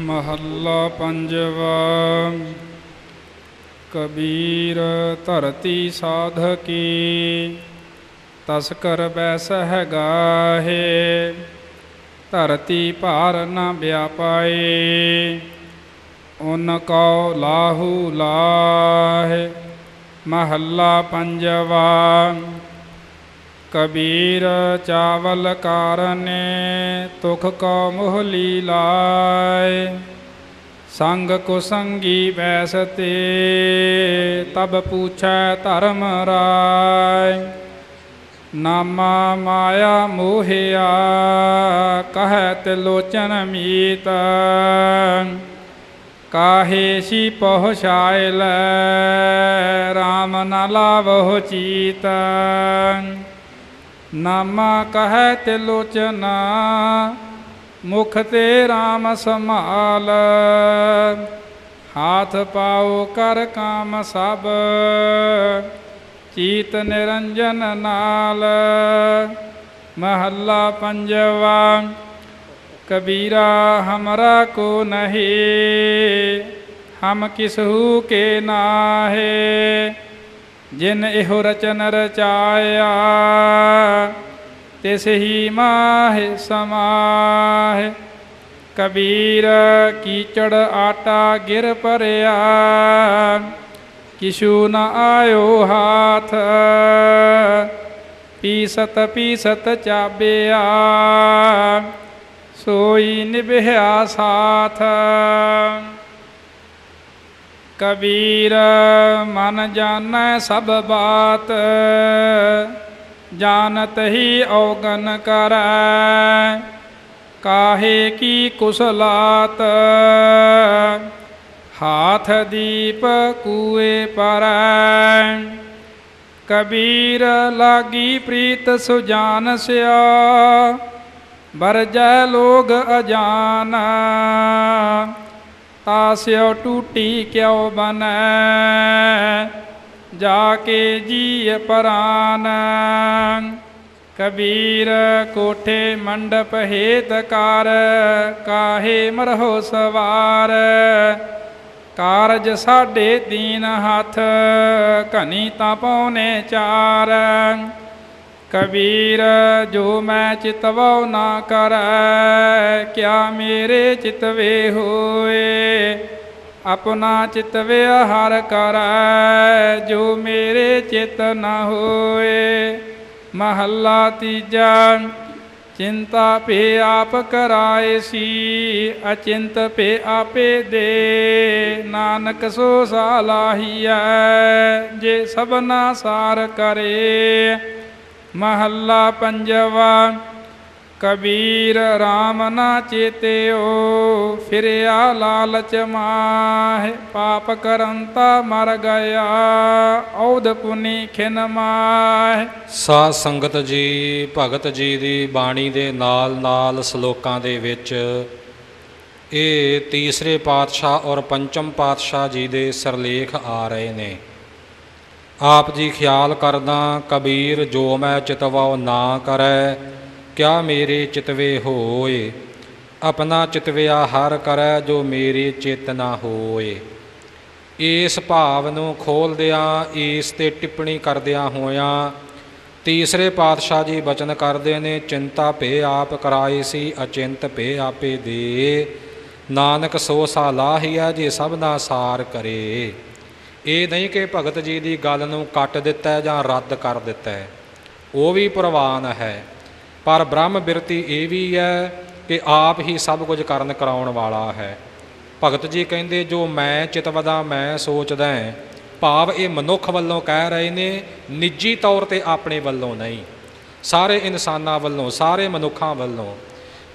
ਮਹੱਲਾ ਪੰਜਵਾ, ਕਬੀਰ ਧਰਤੀ ਸਾਧਕੀ ਤਸਕਰ ਬੈਸ ਬੈਸਹਿ ਗਾਹੇ ਧਰਤੀ ਭਾਰ ਨ ਵਿਆਪਾਏ, ਉਨ ਕਉ ਲਾਹੂ ਲਾਹੇ, ਮਹੱਲਾ ਪੰਜਵਾ ਕਬੀਰ ਚਾਵਲ ਕਾਰਨੇ, ਤੁਖ ਕੋ ਮੋਹ ਲਾਏ ਸੰਗ ਕੁਸੰਗੀ ਬੈਸਤੇ ਤਬ ਪੁੱਛੈ ਧਰਮ ਰਾਏ। ਨਾਮਾ ਮਾਇਆ ਮੋਹਿਆ ਕਹੈ ਤੇ ਲੋਚਨ ਮੀਤ। ਕਾਹੇ ਸੀ ਪਹੁੰਚਾਇ ਲੈ RAM ਨ ਲਾਵਹੁ ਚੀਤ। ਨਾਮਾ ਕਹੈ ਤੇ ਲੋਚਨਾ ਮੁਖ ਤੇ RAM ਸਮਾਲ ਹਾਥ ਪਾਉ ਕਰ ਕਾਮ ਸਭ, ਚੀਤ ਨਿਰੰਜਨ ਨਾਲ। ਮਹੱਲਾ ਪੰਜਵਾ, ਕਬੀਰਾ ਹਮਰਾ ਕੋ ਨਹੀਂ, ਹਮ ਕਿਸਹੂ ਕੇ ਨਾਹੇ। ਜਿਨ ਇਹੋ ਰਚਨ ਰਚਾਇਆ, ਤਿਸ ਹੀ ਮਾਹਿ ਸਮਾਹਿ। ਕਬੀਰ ਕੀਚੜ ਆਟਾ ਗਿਰ ਪਰਿਆ ਕਿਛੂ ਨ ਆਇਓ ਹਾਥ। ਪੀਸਤ ਪੀਸਤ ਚਾਬਿਆ, ਸੋਈ ਨਿਭਿਆ ਸਾਥ। ਕਬੀਰ, ਮਨ ਜਾਣੈ ਸਭ ਬਾਤ, ਜਾਣਤ ਹੀ ਔਗਨ ਕਰੈ। ਕਾਹੇ ਕੀ ਕੁਸਲਾਤ, ਹਾਥ ਦੀਪ ਕੂਏ ਪਰੈ। ਕਬੀਰ ਲਾਗੀ ਪ੍ਰੀਤ ਸੁਜਾਨ ਸਿਆ ਬਰਜੈ ਲੋਗ ਅਜਾਨ। ਤਾਸਿਓ ਟੂਟੀ ਕਿਉ ਬਨੈ? ਜਾ ਕੇ ਜੀ ਪਰਾਨ। ਕਬੀਰ ਕੋਠੇ ਮੰਡਪ ਹੇਤ ਕਰ, ਕਾਹੇ ਮਰਹੋ ਸਵਾਰ? ਕਾਰਜ ਸਾਡੇ ਦੀਨ ਹੱਥ, ਘਨੀ ਤਾਂ ਪਉਨੇ ਚਾਰ। ਕਬੀਰ, ਜੋ ਮੈਂ ਚਿਤਵਉ ਨਾ ਕਰੈ, ਕਿਆ ਮੇਰੇ ਚਿਤਵੇ ਹੋਏ? ਆਪਣਾ ਚਿਤਵੇ ਹਰ ਕਰੈ, ਜੋ ਮੇਰੇ ਚਿਤ ਨ ਹੋਏ। ਮਹੱਲਾ ਤੀਜਾ, ਚਿੰਤਾ ਪੇ ਆਪ ਕਰਾਏ ਸੀ, ਅਚਿੰਤ ਪੇ ਆਪੇ ਦੇ। ਨਾਨਕ ਸੋ ਸਾਲਾਹੀਐ ਜੇ ਸਭਨਾ ਸਾਰ ਕਰੇ। ਮਹੱਲਾ ਪੰਜਵਾ, ਕਬੀਰ RAM ਨਾ ਚੇਤਿਓ, ਫਿਰਿਆ ਲਾਲਚ ਮਾਹਿ, ਪਾਪ ਕਰੰਤਾ ਮਰ ਗਿਆ ਔਦ ਪੁਨੀ ਖਿਨ ਮਾਹਿ। ਸਾਧ ਸੰਗਤ ਜੀ, ਭਗਤ ਜੀ ਦੀ ਬਾਣੀ ਦੇ ਨਾਲ ਨਾਲ ਸ਼ਲੋਕਾਂ ਦੇ ਵਿੱਚ ਇਹ ਤੀਸਰੇ ਪਾਤਸ਼ਾਹ ਔਰ ਪੰਚਮ ਪਾਤਸ਼ਾਹ ਜੀ ਦੇ ਸਰਲੇਖ ਆ ਰਹੇ ਨੇ। ਆਪ ਜੀ ਖਿਆਲ ਕਰਦਾ ਕਬੀਰ ਜੋ ਮੈਂ ਚਿਤਵਾਉ ਨਾ ਕਰੈ, ਕਿਆ ਮੇਰੇ ਚਿਤਵੇ ਹੋਏ? ਆਪਣਾ ਚਿਤਵਿਆ ਹਰ ਕਰੈ ਜੋ ਮੇਰੇ ਚਿਤ ਨਾ ਹੋਏ। ਇਸ ਭਾਵ ਨੂੰ ਖੋਲਦਿਆਂ, ਇਸ ਤੇ ਟਿੱਪਣੀ ਕਰਦਿਆਂ ਹੋਇਆਂ ਤੀਸਰੇ ਪਾਤਸ਼ਾਹ ਜੀ ਬਚਨ ਕਰਦੇ ਨੇ, ਚਿੰਤਾ ਭੇ ਆਪ ਕਰਾਈ ਸੀ, ਅਚਿੰਤ ਭੇ ਆਪੇ ਦੇ। ਨਾਨਕ ਸੋ ਸਾਲਾਹੀਆ ਜੇ ਸਭਨਾ ਸਾਰ ਕਰੇ। ਇਹ ਨਹੀਂ ਕਿ ਭਗਤ ਜੀ ਦੀ ਗੱਲ ਨੂੰ ਕੱਟ ਦਿੱਤਾ ਹੈ ਜਾਂ ਰੱਦ ਕਰ ਦਿੱਤਾ ਹੈ। ਉਹ ਵੀ ਪ੍ਰਵਾਨ ਹੈ। ਪਰ ਬ੍ਰਹਮ ਬਿਰਤੀ ਇਹ ਵੀ ਹੈ ਕਿ ਆਪ ਹੀ ਸਭ ਕੁਝ ਕਰਨ ਕਰਾਉਣ ਵਾਲਾ ਹੈ। ਭਗਤ ਜੀ ਕਹਿੰਦੇ, ਜੋ ਮੈਂ ਚਿਤਵਦਾ, ਮੈਂ ਸੋਚਦਾ ਹਾਂ, ਭਾਵ ਇਹ ਮਨੁੱਖ ਵੱਲੋਂ ਕਹਿ ਰਹੇ ਨੇ, ਨਿੱਜੀ ਤੌਰ ਤੇ ਆਪਣੇ ਵੱਲੋਂ ਨਹੀਂ। ਸਾਰੇ ਇਨਸਾਨਾਂ ਵੱਲੋਂ, ਸਾਰੇ ਮਨੁੱਖਾਂ ਵੱਲੋਂ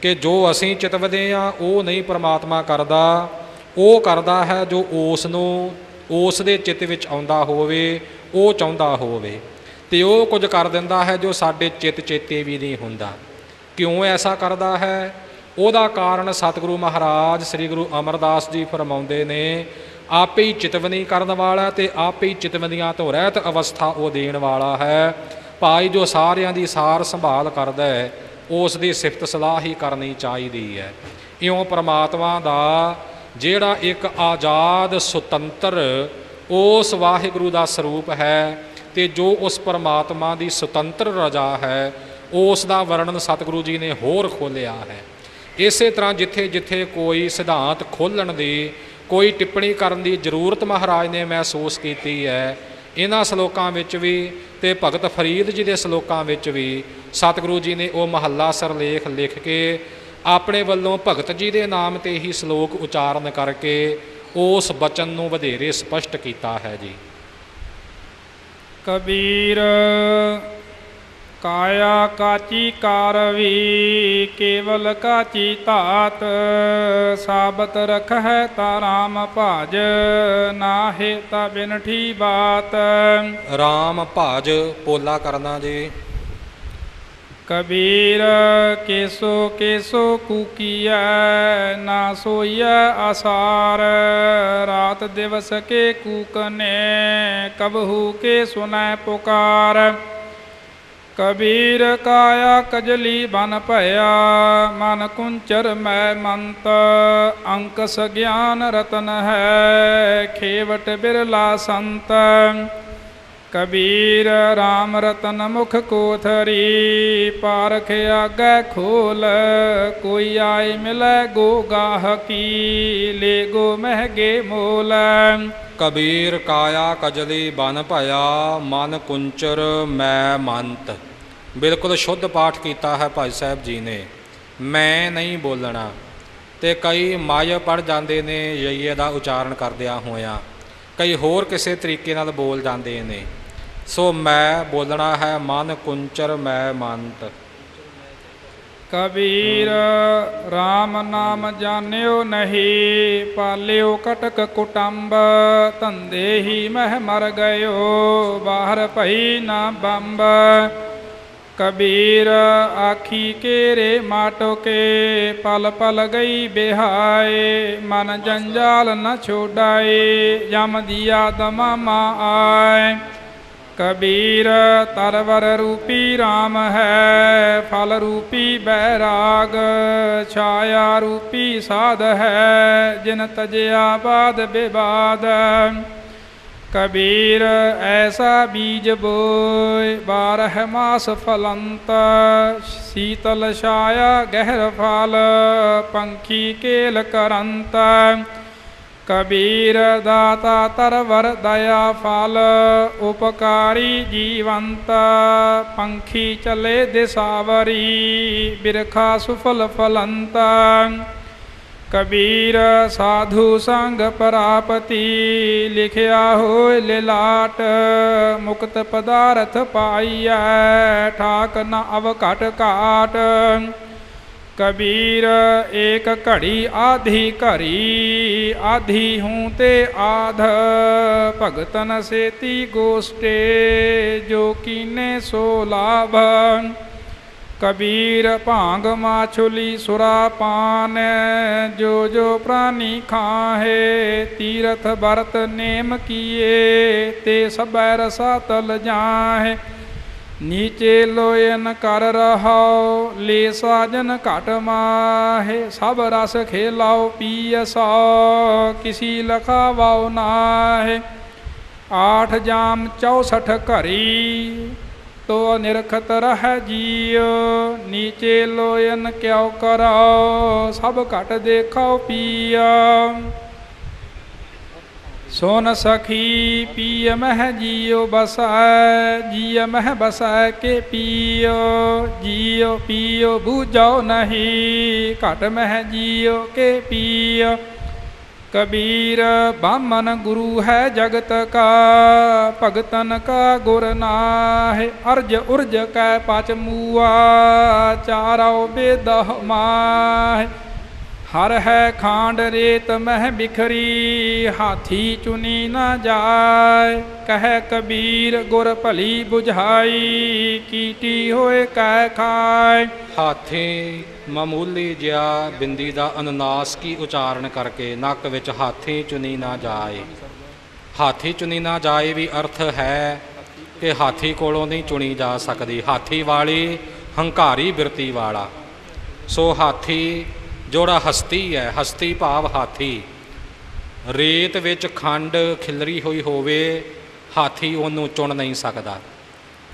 ਕਿ ਜੋ ਅਸੀਂ ਚਿਤਵਦੇ ਆ ਉਹ ਨਹੀਂ ਪ੍ਰਮਾਤਮਾ ਕਰਦਾ, ਉਹ ਕਰਦਾ ਹੈ ਜੋ ਉਸ ਨੂੰ ਉਸ ਦੇ ਚਿੱਤ ਵਿੱਚ ਆਉਂਦਾ ਹੋਵੇ, ਉਹ ਚਾਹੁੰਦਾ ਹੋਵੇ। ਤੇ ਉਹ ਕੁਝ ਕਰ ਦਿੰਦਾ ਹੈ ਜੋ ਸਾਡੇ ਚਿੱਤ ਚੇਤੇ ਵੀ ਨਹੀਂ ਹੁੰਦਾ। ਕਿਉਂ ਐਸਾ ਕਰਦਾ ਹੈ? ਉਹਦਾ ਕਾਰਨ ਸਤਿਗੁਰੂ ਮਹਾਰਾਜ ਸ੍ਰੀ ਗੁਰੂ ਅਮਰਦਾਸ ਜੀ ਫਰਮਾਉਂਦੇ ਨੇ, ਆਪੇ ਹੀ ਚਿਤਵਨੀ ਕਰਨ ਵਾਲਾ ਤੇ ਆਪੇ ਹੀ ਚਿਤਵਨੀਆਂ ਤੋਂ ਰਹਿਤ ਅਵਸਥਾ ਉਹ ਦੇਣ ਵਾਲਾ ਹੈ। ਭਾਈ ਜੋ ਸਾਰਿਆਂ ਦੀ ਸਾਰ ਸੰਭਾਲ ਕਰਦਾ ਹੈ, ਉਸ ਦੀ ਸਿਫਤ ਸਲਾਹ ਹੀ ਕਰਨੀ ਚਾਹੀਦੀ ਹੈ। ਇਉਂ ਪ੍ਰਮਾਤਮਾ ਦਾ ਜਿਹੜਾ ਇੱਕ ਆਜ਼ਾਦ ਸੁਤੰਤਰ, ਉਸ ਵਾਹਿਗੁਰੂ ਦਾ ਸਰੂਪ ਹੈ ਤੇ ਜੋ ਉਸ ਪਰਮਾਤਮਾ ਦੀ ਸੁਤੰਤਰ ਰਜਾ ਹੈ, ਉਸ ਦਾ ਵਰਣਨ ਸਤਿਗੁਰੂ ਜੀ ਨੇ ਹੋਰ ਖੋਲਿਆ ਹੈ। ਇਸੇ ਤਰ੍ਹਾਂ ਜਿੱਥੇ ਜਿੱਥੇ ਕੋਈ ਸਿਧਾਂਤ ਖੋਲਣ ਦੀ, ਕੋਈ ਟਿੱਪਣੀ ਕਰਨ ਦੀ ਜ਼ਰੂਰਤ ਮਹਾਰਾਜ ਨੇ ਮਹਿਸੂਸ ਕੀਤੀ ਹੈ, ਇਹਨਾਂ ਸ਼ਲੋਕਾਂ ਵਿੱਚ ਵੀ ਤੇ ਭਗਤ ਫਰੀਦ ਜੀ ਦੇ ਸ਼ਲੋਕਾਂ ਵਿੱਚ ਵੀ ਸਤਿਗੁਰੂ ਜੀ ਨੇ ਉਹ ਮਹੱਲਾ ਸਰਲੇਖ ਲਿਖ ਕੇ ਆਪਣੇ ਵੱਲੋਂ ਭਗਤ ਜੀ ਦੇ ਨਾਮ ਤੇ ਹੀ ਸ਼ਲੋਕ ਉਚਾਰਨ ਕਰਕੇ ਉਸ ਬਚਨ ਨੂੰ ਵਧੇਰੇ ਸਪਸ਼ਟ ਕੀਤਾ ਹੈ ਜੀ। ਕਬੀਰ ਕਾਇਆ ਕਾਚੀ ਕਾਰਵੀ ਕੇਵਲ ਕਾਚੀ ਧਾਤ ਸਾਬਤ ਰਖਹਿ ਤਾ ਰਾਮ ਭਾਜ ਨਾਹਿ ਤਾ ਬਿਨਠੀ ਬਾਤ। ਰਾਮ ਭਾਜ ਪੋਲਾ ਕਰਨਾ ਜੀ। ਕਬੀਰ ਕੇਸੋ ਕੇਸੋ ਕੂਕੀਐ ਨਾ ਸੋਈਐ ਆਸਾਰ। ਰਾਤ ਦਿਵਸ ਕੇ ਕੂਕਨੇ ਕਬਹੂ ਕੇ ਸੁਨੈ ਪੁਕਾਰ। ਕਬੀਰ ਕਾਇਆ ਕਜਲੀ ਬਨ ਭਇਆ, ਮਨ ਕੁੰਚਰ ਮੈ ਮੰਤ। ਅੰਕਸ ਗਿਆਨ ਰਤਨ ਹੈ, ਖੇਵਟ ਬਿਰਲਾ ਸੰਤ। ਕਬੀਰ RAM ਰਤਨ ਮੁਖ ਕੋਥਰੀ ਪਾਰਖ ਆਗੈ ਖੋਲ, ਕੋਈ ਆਏ ਮਿਲੇ ਗੋ ਗਾਹਕੀ ਲੈ ਗੋ ਮਹਿਗੇ ਮੋਲ। ਕਬੀਰ ਕਾਇਆ ਕਜਲੀ ਬਨ ਭਇਆ, ਮਨ ਕੁੰਚਰ ਮੈਂ ਮੰਤ। ਬਿਲਕੁਲ ਸ਼ੁੱਧ ਪਾਠ ਕੀਤਾ ਹੈ ਭਾਈ ਸਾਹਿਬ ਜੀ ਨੇ। ਮੈਂ ਨਹੀਂ ਬੋਲਣਾ। ਤੇ ਕਈ ਮਾਇ ਪੜ ਜਾਂਦੇ ਨੇ, ਯਈਏ ਦਾ ਉਚਾਰਨ ਕਰਦਿਆਂ ਹੋਇਆਂ। ਕਈ ਹੋਰ ਕਿਸੇ ਤਰੀਕੇ ਨਾਲ ਬੋਲ ਜਾਂਦੇ ਨੇ। ਸੋ ਮੈਂ ਬੋਲਣਾ ਹੈ, ਮਨ ਕੁੰਚਰ ਮੈਂ ਮੰਤ। ਕਬੀਰ RAM ਨਾਮ ਜਾਣਿਓ ਨਹੀਂ, ਪਾਲਿਓ ਕਟਕ ਕੁਟੰਬ, ਧੰਦੇ ਹੀ ਮਹਿ ਮਰ ਗਇਓ, ਬਾਹਰ ਭਈ ਨਾ ਬੰਬ। ਕਬੀਰ, ਆਖੀ ਕੇਰੇ ਮਾਟੋਕੇ ਪਲ ਪਲ ਗਈ ਬਿਹਾਏ, ਮਨ ਜੰਜਾਲ ਨ ਛੋਡਾਏ, ਜਮ ਦੀਆ ਦਮਾਮਾ ਆਏ। ਕਬੀਰ ਤਰਵਰ ਰੂਪੀ RAM ਹੈ, ਫਲ ਰੂਪੀ ਬੈਰਾਗ, ਛਾਇਆ ਰੂਪੀ ਸਾਧ ਹੈ, ਜਿਨ ਤਜਿਆ ਬਾਦ ਵਿਵਾਦ ਕਬੀਰ ਐਸਾ ਬੀਜ ਬੋਏ, ਬਾਰਹ ਮਾਸ ਫਲੰਤ, ਸੀਤਲ ਛਾਇਆ ਗਹਿਰ ਫਲ, ਪੰਖੀ ਕੇਲ ਕਰੰਤ। ਕਬੀਰ ਦਾਤਾ ਤਰਵਰ ਦਇਆ ਫਲ, ਉਪਕਾਰੀ ਜੀਵੰਤ, ਪੰਖੀ ਚਲੇ ਦਿਸਾਵਰੀ, ਬਿਰਖਾ ਸੁਫਲ ਫਲੰਤ। ਕਬੀਰ ਸਾਧੂ ਸੰਗ ਪ੍ਰਾਪਤੀ, ਲਿਖਿਆ ਹੋਇ ਲਿਲਾਟ, ਮੁਕਤ ਪਦਾਰਥ ਪਾਈਐ, ਠਾਕ ਨ ਅਵ ਘਟ ਘਾਟ। ਕਬੀਰ, ਏਕ ਘੜੀ ਆਧੀ ਘਰੀ, ਆਧੀ ਹੂੰ ਤੇ ਆਧ। ਭਗਤਨ ਸੇਤੀ ਗੋਸਟੇ, ਜੋ ਕੀਨੇ ਸੋ ਲਾਭ। ਕਬੀਰ, ਭਾਂਗ ਮਾਛੁਲੀ ਸੁਰਾ ਪਾਨ, ਜੋ ਜੋ ਪ੍ਰਾਨੀ ਖਾਹੇ, ਤੀਰਥ ਵਰਤ ਨੇਮ ਕੀਏ, ਤੇ ਸਬੈ ਰਸਾ ਤਲ ਜਾਹੇ। ਨੀਚੇ ਲੋਇਨ ਕਰ ਰਹਾਉ ਲੈ ਸਾਜਨ ਘਟ ਮਾਹੇ, ਸਭ ਰਸ ਖੇਲਾਓ ਪੀਐਸਾ ਕਿਸੀ ਲਖਾਵਾਉ ਨਾਹੇ। ਆਠ ਜਾਮ 64 ਘਰੀ, ਤੋ ਨਿਰਖਤ ਰਹਿ ਜੀਉ। ਨੀਚੇ ਲੋਇਨ ਕਿਉ ਕਰਾਓ, ਸਭ ਘਟ ਦੇਖਾਓ ਪੀਆ। ਸੋਨ ਸਖੀ ਪੀय ਮਹਿ ਜੀਉ ਬਸੈ ਜੀय ਮਹਿ ਬਸੈ ਕੇ ਪੀਓ ਜੀਉ ਪੀਓ ਬੂਝਾਉ ਨਹੀਂ ਘਟ ਮਹਿ ਜੀਉ ਕੇ ਪੀਓ ਕਬੀਰ ਬਾਮਨ ਗੁਰੂ ਹੈ ਜਗਤ ਕਾ ਭਗਤਨ ਕਾ ਗੁਰ ਨਾਹਿ ਅਰਜ ਉਰਜ ਕੈ ਪਚ ਮੂਆ ਚਾਰਉ ਬੇਦਹ ਮਾਹਿ ਹਰ ਹੈ ਖਾਂਡ ਰੇਤ ਮਹਿ ਬਿਖਰੀ, ਹਾਥੀ ਚੁਨੀ ਨਾ ਜਾਏ। ਕਹਿ ਕਬੀਰ, ਗੁਰ ਭਲੀ 부ਝਾਈ ਕੀਟੀ ਹੋਏ ਕਹਿ ਖਾਏ। ਹਾਥੀ ਮਾਮੂਲੀ ਜਿਹਾ ਬਿੰਦੀ ਦਾ ਅਨਨਾਸ ਕੀ ਉਚਾਰਨ ਕਰਕੇ ਨੱਕ ਵਿੱਚ ਹਾਥੀ ਚੁਨੀ ਨਾ ਜਾਏ। ਹਾਥੀ ਚੁਨੀ ਨਾ ਜਾਏ ਵੀ ਅਰਥ ਹੈ ਕਿ ਹਾਥੀ ਕੋਲੋਂ ਨਹੀਂ ਚੁਣੀ ਜਾ ਸਕਦੀ। ਹਾਥੀ ਵਾਲੀ ਹੰਕਾਰੀ ਬਿਰਤੀ ਵਾਲਾ। ਸੋ ਹਾਥੀ ਜੋੜਾ ਹਸਤੀ ਹੈ, ਹਸਤੀ ਭਾਵ ਹਾਥੀ। ਰੇਤ ਵਿੱਚ ਖੰਡ ਖਿਲਰੀ ਹੋਈ ਹੋਵੇ, ਹਾਥੀ ਉਹਨੂੰ ਚੁਣ ਨਹੀਂ ਸਕਦਾ।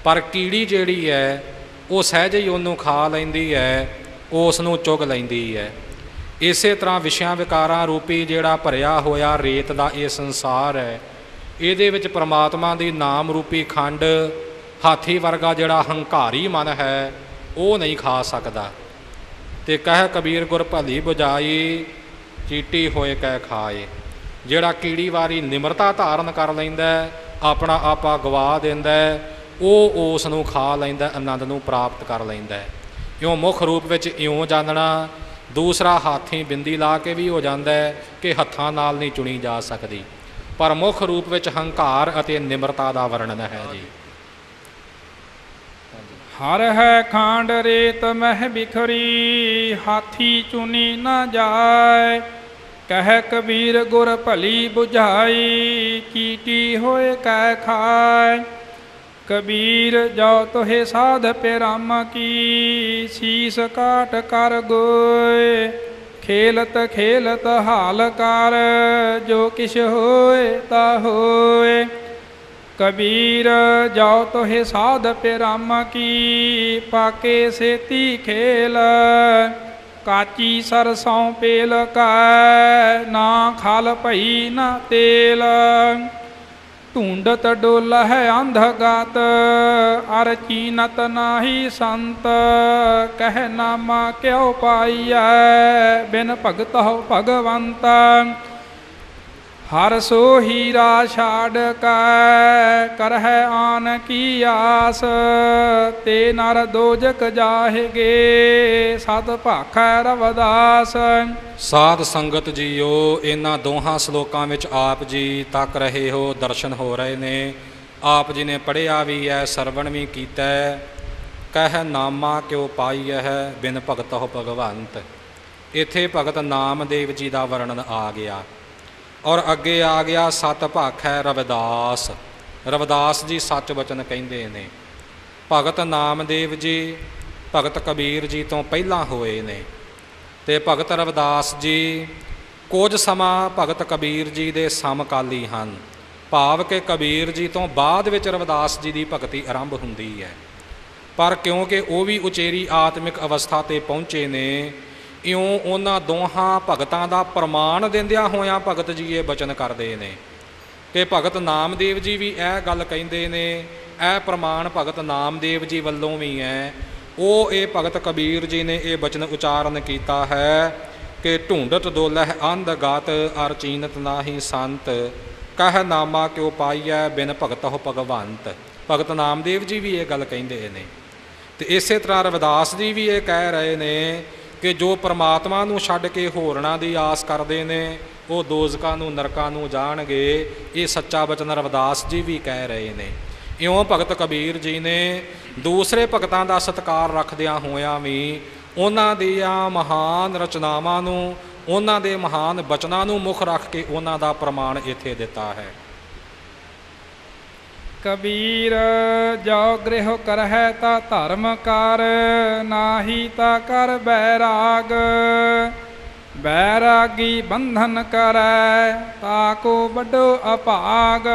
ਪਰ ਕੀੜੀ ਜਿਹੜੀ ਹੈ, ਉਹ ਸਹਿਜ ਹੀ ਉਹਨੂੰ ਖਾ ਲੈਂਦੀ ਹੈ ਉਸ ਨੂੰ ਚੁਗ ਲੈਂਦੀ ਹੈ। ਇਸੇ ਤਰ੍ਹਾਂ ਵਿਸ਼ਿਆਂ ਵਿਕਾਰਾਂ ਰੂਪੀ ਜਿਹੜਾ ਭਰਿਆ ਹੋਇਆ ਰੇਤ ਦਾ ਇਹ ਸੰਸਾਰ ਹੈ, ਇਹਦੇ ਵਿੱਚ ਪ੍ਰਮਾਤਮਾ ਦੀ ਨਾਮ ਰੂਪੀ ਖੰਡ, ਹਾਥੀ ਵਰਗਾ ਜਿਹੜਾ ਹੰਕਾਰੀ ਮਨ ਹੈ, ਉਹ ਨਹੀਂ ਖਾ ਸਕਦਾ। ਤੇ ਕਹਿ ਕਬੀਰ ਗੁਰ ਭਲੀ ਬੁਝਾਈ, ਚੀਟੀ ਹੋਏ ਕਹਿ ਖਾਏ। ਜਿਹੜਾ ਕੀੜੀ ਵਾਰੀ ਨਿਮਰਤਾ ਧਾਰਨ ਕਰ ਲੈਂਦਾ, ਆਪਣਾ ਆਪਾ ਗਵਾ ਦਿੰਦਾ, ਉਹ ਉਸ ਨੂੰ ਖਾ ਲੈਂਦਾ, ਆਨੰਦ ਨੂੰ ਪ੍ਰਾਪਤ ਕਰ ਲੈਂਦਾ। ਹੈ। ਇਉਂ ਮੁੱਖ ਰੂਪ ਵਿੱਚ ਇਉਂ ਜਾਣਨਾ ਦੂਸਰਾ ਹਾਥੀ ਬਿੰਦੀ ਲਾ ਕੇ ਵੀ ਹੋ ਜਾਂਦਾ ਹੈ ਕਿ ਹੱਥਾਂ ਨਾਲ ਨਹੀਂ ਚੁਣੀ ਜਾ ਸਕਦੀ। ਪਰ ਮੁੱਖ ਰੂਪ ਵਿੱਚ ਹੰਕਾਰ ਅਤੇ ਨਿਮਰਤਾ ਦਾ ਵਰਣਨ ਹੈ ਜੀ। ਹਰ ਹੈ ਖਾਂਡ ਰੇਤ ਮਹਿ ਬਿਖਰੀ, ਹਾਥੀ ਚੁਨੀ ਨਾ ਜਾਏ। ਕਹਿ ਕਬੀਰ ਗੁਰ ਭਲੀ 부ਝਾਈ ਕੀਟੀ ਹੋਏ ਕਹਿ ਖਾਏ। ਕਬੀਰ ਜੋ ਤੋਹਿ ਸਾਧ ਪਿਰਾਮ ਕੀ, ਸੀਸ ਕਾਟ ਕਰ ਗੋਏ। ਖੇਲਤ ਖੇਲਤ ਹਾਲ ਕਰ, ਜੋ ਕਿਛ ਹੋਏ ਤਾ ਹੋਏ। ਕਬੀਰ ਜਾਉ ਤੋਹਿ ਸਾਧ ਪਿਰਾਮ ਕੀ, ਪਾਕੇ ਸੇਤੀ ਖੇਲ। ਕਾਚੀ ਸਰਸੋਂ ਪੇਲ ਕੈ, ਨਾ ਖਲ ਭਈ ਨਾ ਤੇਲ। ਢੂੰਡਤ ਡੋਲ ਹੈ ਅੰਧਗਤ, ਅਰ ਚੀਨਤ ਨਾਹੀ ਸੰਤ। ਕਹਿ ਨਾਮਾ ਕਿਉ ਪਾਈਐ, ਬਿਨ ਭਗਤ ਹੋ ਭਗਵੰਤ। ਹਰ ਸੋ ਹੀਰਾ ਛਾੜ ਕੈ, ਕਰਹਿ ਆਨ ਕੀ ਆਸ, ਤੇ ਨਰ ਦੋਜਕ ਜਾਹਗੇ ਸਤ ਭਾਖੈ ਰਵਦਾਸ ਸਾਧ ਸੰਗਤ ਜੀਓ, ਇਹਨਾਂ ਦੋਹਾਂ ਸ਼ਲੋਕਾਂ ਵਿੱਚ ਆਪ ਜੀ ਤੱਕ ਰਹੇ ਹੋ, ਦਰਸ਼ਨ ਹੋ ਰਹੇ ਨੇ। ਆਪ ਜੀ ਨੇ ਪੜ੍ਹਿਆ ਵੀ ਹੈ ਸਰਵਣ ਵੀ ਕੀਤਾ। ਕਹਿ ਨਾਮਾ ਕਿਉ ਪਾਈ ਹੈ ਬਿਨ ਭਗਤ ਹੋ ਭਗਵੰਤ। ਇਥੇ ਭਗਤ ਨਾਮਦੇਵ ਜੀ ਦਾ ਵਰਣਨ ਆ ਗਿਆ। ਔਰ ਅੱਗੇ ਆ ਗਿਆ ਸਤ ਭਾਖੈ ਰਵਿਦਾਸ। ਰਵਿਦਾਸ ਜੀ ਸੱਚ ਵਚਨ ਕਹਿੰਦੇ ਨੇ, ਭਗਤ ਨਾਮਦੇਵ ਜੀ, ਭਗਤ ਕਬੀਰ ਜੀ ਤੋਂ ਪਹਿਲਾਂ ਹੋਏ ਨੇ। ਤੇ ਭਗਤ ਰਵਿਦਾਸ ਜੀ, ਕੁਝ ਸਮਾਂ ਭਗਤ ਕਬੀਰ ਜੀ ਦੇ ਸਮਕਾਲੀ ਹਨ। ਭਾਵ ਕਿ ਕਬੀਰ ਜੀ ਤੋਂ ਬਾਅਦ ਵਿੱਚ ਰਵਿਦਾਸ ਜੀ ਦੀ ਭਗਤੀ ਆਰੰਭ ਹੁੰਦੀ ਹੈ। ਪਰ ਕਿਉਂਕਿ ਉਹ ਵੀ ਉਚੇਰੀ ਆਤਮਿਕ ਅਵਸਥਾ ਤੇ ਪਹੁੰਚੇ ਨੇ ਇਉਂ ਉਹਨਾਂ ਦੋਹਾਂ ਭਗਤਾਂ ਦਾ ਪ੍ਰਮਾਣ ਦਿੰਦਿਆਂ ਹੋਇਆਂ ਭਗਤ ਜੀ ਇਹ ਬਚਨ ਕਰਦੇ ਨੇ। ਕਿ ਭਗਤ ਨਾਮਦੇਵ ਜੀ ਵੀ ਇਹ ਗੱਲ ਕਹਿੰਦੇ ਨੇ, ਇਹ ਪ੍ਰਮਾਣ ਭਗਤ ਨਾਮਦੇਵ ਜੀ ਵੱਲੋਂ ਵੀ ਹੈ। ਉਹ ਇਹ ਭਗਤ ਕਬੀਰ ਜੀ ਨੇ ਇਹ ਬਚਨ ਉਚਾਰਨ ਕੀਤਾ ਹੈ ਕਿ ਢੂੰਡਤ ਦੋਲਹਿ ਅੰਧ ਗਾਤ ਅਰਚੀਨਤ ਨਾਹੀ ਸੰਤ, ਕਹਿ ਨਾਮਾ ਕਿਉ ਪਾਈਐ ਬਿਨ ਭਗਤ ਭਗਤਹੁ ਭਗਵੰਤ। ਭਗਤ ਨਾਮਦੇਵ ਜੀ ਵੀ ਇਹ ਗੱਲ ਕਹਿੰਦੇ ਨੇ। ਤੇ ਇਸੇ ਤਰ੍ਹਾਂ ਰਵਿਦਾਸ ਜੀ ਵੀ ਇਹ ਕਹਿ ਰਹੇ ਨੇ ਕਿ ਜੋ ਪ੍ਰਮਾਤਮਾ ਨੂੰ ਛੱਡ ਕੇ ਹੋਰਨਾਂ ਦੀ ਆਸ ਕਰਦੇ ਨੇ, ਉਹ ਦੋਜ਼ਕਾਂ ਨੂੰ, ਨਰਕਾਂ ਨੂੰ ਜਾਣਗੇ। ਇਹ ਸੱਚਾ ਬਚਨ ਰਵਿਦਾਸ ਜੀ ਵੀ ਕਹਿ ਰਹੇ ਨੇ। ਇਉਂ ਭਗਤ ਕਬੀਰ ਜੀ ਨੇ ਦੂਸਰੇ ਭਗਤਾਂ ਦਾ ਸਤਿਕਾਰ ਰੱਖਦਿਆਂ ਹੋਇਆਂ ਵੀ ਉਹਨਾਂ ਦੀਆਂ ਮਹਾਨ ਰਚਨਾਵਾਂ ਨੂੰ, ਉਹਨਾਂ ਦੇ ਮਹਾਨ ਬਚਨਾਂ ਨੂੰ ਮੁੱਖ ਰੱਖ ਕੇ ਉਹਨਾਂ ਦਾ ਪ੍ਰਮਾਣ ਇੱਥੇ ਦਿੱਤਾ ਹੈ। ਕਬੀਰ ਜੋ ਗ੍ਰਹਿ ਕਰਹਿ ਤਾ ਧਰਮ ਕਰ, ਨਾਹੀ ਤਾ ਕਰ ਬੈਰਾਗ। ਬੈਰਾਗੀ ਬੰਧਨ ਕਰੈ, ਤਾ ਕੋ ਵੱਡੋ ਅਭਾਗ